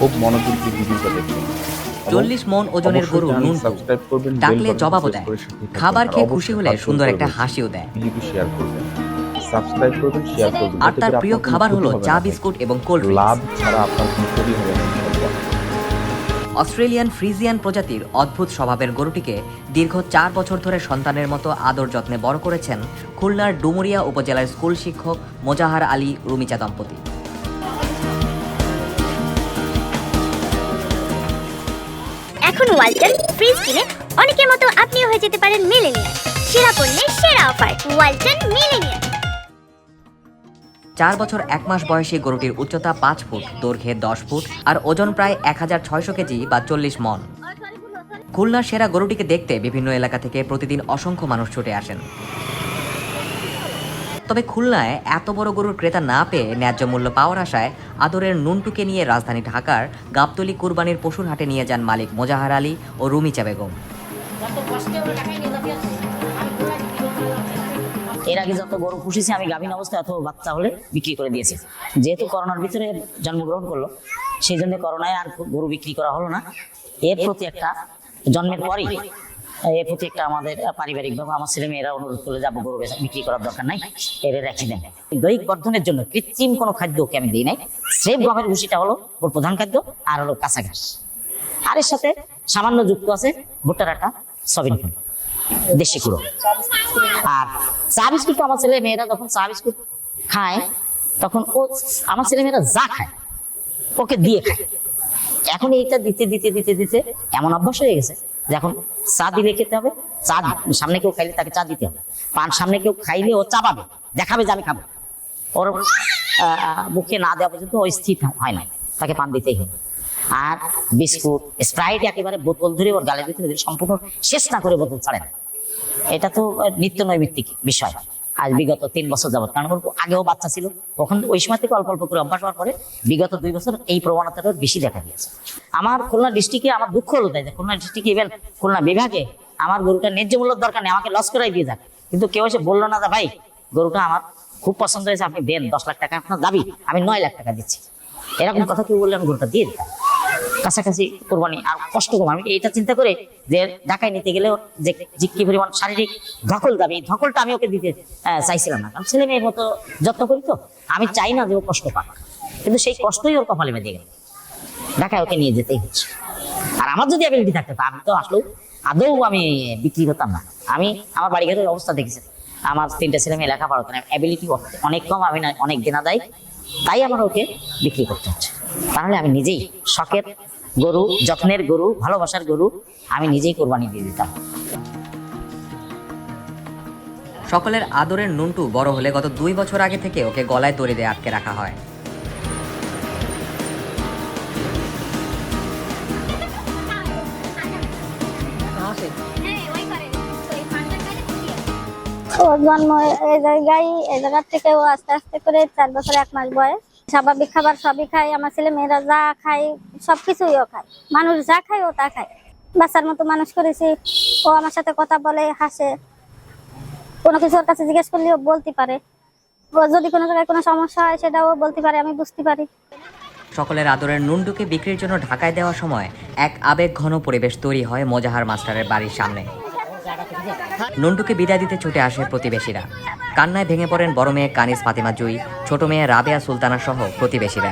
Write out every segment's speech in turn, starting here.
খুব মনোযোগ দিয়ে ভিডিওটা দেখবেন। চল্লিশ মন ওজনের গরু বেল ডাকলে জবাবও দেয়। খাবার খেয়ে খুশি হলে সুন্দর একটা হাসিও দেয়। ভিডিওটি শেয়ার করবেন। সাবস্ক্রাইব করবেন শেয়ার করবেন। আর তার প্রিয় খাবার হলো চা বিস্কুট এবং কোল্ড লাভ ছাড়া আপনার কোনো ক্ষতি হবে না। অস্ট্রেলিয়ান ফ্রিজিয়ান প্রজাতির অদ্ভুত স্বভাবের গরুটিকে দীর্ঘ চার বছর ধরে সন্তানের মতো আদর যত্নে বড় করেছেন খুলনার ডুমুরিয়া উপজেলার স্কুল শিক্ষক মোজাহার আলী রুমিচা দম্পতি। এখন ওয়ালটন ফ্রিজ কিনে অনেকের মতো আপনিও হয়ে যেতে পারেন মিলেনিয়ার সেরা পণ্যের সেরা অফার, ওয়ালটন মিলেনিয়ার চার বছর এক মাস বয়সী গরুটির উচ্চতা পাঁচ ফুট, দৈর্ঘ্যে দশ ফুট আর ওজন প্রায় এক হাজার ছয়শো কেজি বা চল্লিশ মন। খুলনার সেরা গরুটিকে দেখতে বিভিন্ন এলাকা থেকে প্রতিদিন অসংখ্য মানুষ ছুটে আসেন। তবে খুলনায় এত বড় গরুর ক্রেতা না পেয়ে ন্যায্য মূল্য পাওয়ার আশায় আদরের নুনটুকে নিয়ে রাজধানী ঢাকার গাবতলী কুরবানির পশুর হাটে নিয়ে যান মালিক মোজাহার আলী ও রুমিচা বেগম। এর আগে যত গরু পুষেছি, আমি গাভীন অবস্থায় অথবা বাচ্চা হলে বিক্রি করে দিয়েছি। যেহেতু করোনার ভিতরে জন্মগ্রহণ করল, সেই জন্য করোনায় আর গরু বিক্রি করা হলো না। এর প্রতি একটা জন্মের পরেই এর প্রতি একটা আমাদের পারিবারিক ভাবে আমার ছেলে মেয়েরা অনুরোধ করলে যাব গরু বিক্রি করার দরকার নাই এর রেখে দেন। দৈহিক বর্ধনের জন্য কৃত্রিম কোনো খাদ্য ওকে আমি দিই নাই। স্রেফ গমের ভুসিটা হলো ওর প্রধান খাদ্য আর হলো কাঁচা ঘাস। আর এর সাথে সামান্য যুক্ত আছে ভুট্টার আটা সবিন দেশি কুড়ো। আর চা বিস্কুট তো আমার ছেলে মেয়েরা যখন চা বিস্কুট খায়, তখন ও, আমার ছেলে মেয়েরা যা খায়, ওকে দিয়ে খায়। এখন এইটা দিতে দিতে দিতে দিতে এমন অভ্যাস হয়ে গেছে যে এখন চা দিলে খেতে হবে, চা সামনে কেউ খাইলে তাকে চা দিতে হবে। পান সামনে কেউ খাইলে ও চাপাবে দেখাবে যে আমি খাব। ওর মুখে না দেওয়া পর্যন্ত ও স্থির হয় না, তাকে পান দিতেই হবে। আর বিস্কুট, স্প্রাইট একেবারে বোতল ধরে ওর গালের ভিতরে সম্পূর্ণ শেষ না করে বোতল ছাড়ে না। এটা তো নিত্য নৈমিত্তিক বিষয়। আজ বিগত তিন বছর যাবত। কারণ ওর আগেও বাচ্চা ছিল। তখন ওই সময় থেকে অল্প অল্প করে অভ্যাস হওয়ার পরে বিগত দুই বছর এই প্রবণতাটা বেশি দেখা দিয়েছে। আমার খুলনা ডিস্ট্রিক্টে আমার দুঃখ হলো তাই যে খুলনা ডিস্ট্রিক্টে ইভেন খুলনা বিভাগে আমার গরুটা ন্যায্য মূল্যের দরকার নেই, আমাকে লস করাই দিয়ে যাক। কিন্তু কেউ এসে বলল না যে, ভাই, গরুটা আমার খুব পছন্দ হয়েছে, আপনি দেন, দশ লাখ টাকা আপনার দাবি, আমি নয় লাখ টাকা দিচ্ছি। এরকম কথা কেউ বললে আমি গরুটা দিয়ে দিতাম। কাছাকাছি করব কোরবানি আর কষ্ট কম। আমি এটা চিন্তা করে যে ঢাকায় নিতে গেলে ওর যে যে কি পরিমাণ শারীরিক ধকল দাবি, এই ধকলটা আমি ওকে দিতে চাইছিলাম না। কারণ ছেলে মেয়ের মতো যত্ন করি তো, আমি চাই না যে ও কষ্ট পাক। কিন্তু সেই কষ্টই ওর কপালে বেঁধে গেল। ঢাকায় ওকে নিয়ে যেতেই হচ্ছে। আর আমার যদি অ্যাবিলিটি থাকতো আমি তো আসলেও আদৌ আমি বিক্রি করতাম না। আমি আমার বাড়ি ঘরের অবস্থা দেখেছি আমার তিনটা ছেলে মেয়ে লেখাপড়া করে অ্যাবিলিটি অনেক কম, আমি না অনেক দেনা দেয়। তাই আমার ওকে বিক্রি করতে হচ্ছে। তাহলে আমি নিজেই শখের গরু যত্নের গরু ভালোবাসার গরু আমি নিজেই কোরবানি দিয়ে দিতাম। সকলের আদরের নুনটু বড় হলে গত দুই বছর আগে থেকে ওকে গলায় দড়ি দিয়ে আটকে রাখা হয়। ওর জন্ম এই জায়গায় এই জায়গার থেকে ও আস্তে আস্তে করে চার বছর এক মাস বয়স। স্বাভাবিক খাবার সবই খায় আমার ছেলে মেয়েরা যা খায় ও খায়। মানুষ যা খায় ও তা খায়। বাচ্চার মতো মানুষ করেছি, ও আমার সাথে কথা বলে, হাসে। কোনো কিছু ওর কাছে জিজ্ঞেস করলে ও বলতে পারে। ও যদি কোনো জায়গায় কোনো সমস্যা হয়, সেটাও বলতে পারে, আমি বুঝতে পারি। সকলের আদরের নুনটুকে বিক্রির জন্য ঢাকায় দেওয়ার সময় এক আবেগ ঘন পরিবেশ তৈরি হয় মোজাহার মাস্টারের বাড়ির সামনে। নুনটুকে বিদায় দিতে ছুটে আসে প্রতিবেশীরা। কান্নায় ভেঙে পড়েন বড় মেয়ে কানিস ফাতিমা জুই, ছোট মেয়ে রাবেয়া সুলতানা সহ প্রতিবেশীরা।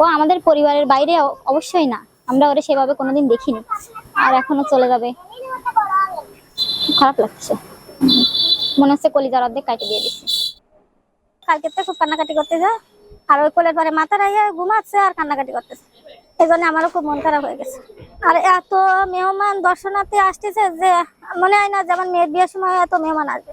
ও আমাদের পরিবারের বাইরে অবশ্যই না। আমরা ওরে সেভাবে কোনোদিন দেখিনি। আর এখনও চলে যাবে। খারাপ লাগছে। মনে হচ্ছে কলিজার অর্ধেক কাটে দিয়ে দিচ্ছি। কালকে তো খুব কান্নাকাটি করতে যায় আর ওই কোলের পরে মাথা রাইয়া ঘুমাচ্ছে আর কান্নাকাটি করতেছে। এই জন্য আমারও খুব মন খারাপ হয়ে গেছে। আর এত মেহমান দর্শনার্থী আসতেছে যে, মনে হয় না যেমন মেয়ের বিয়ের সময় এত মেহমান আসবে।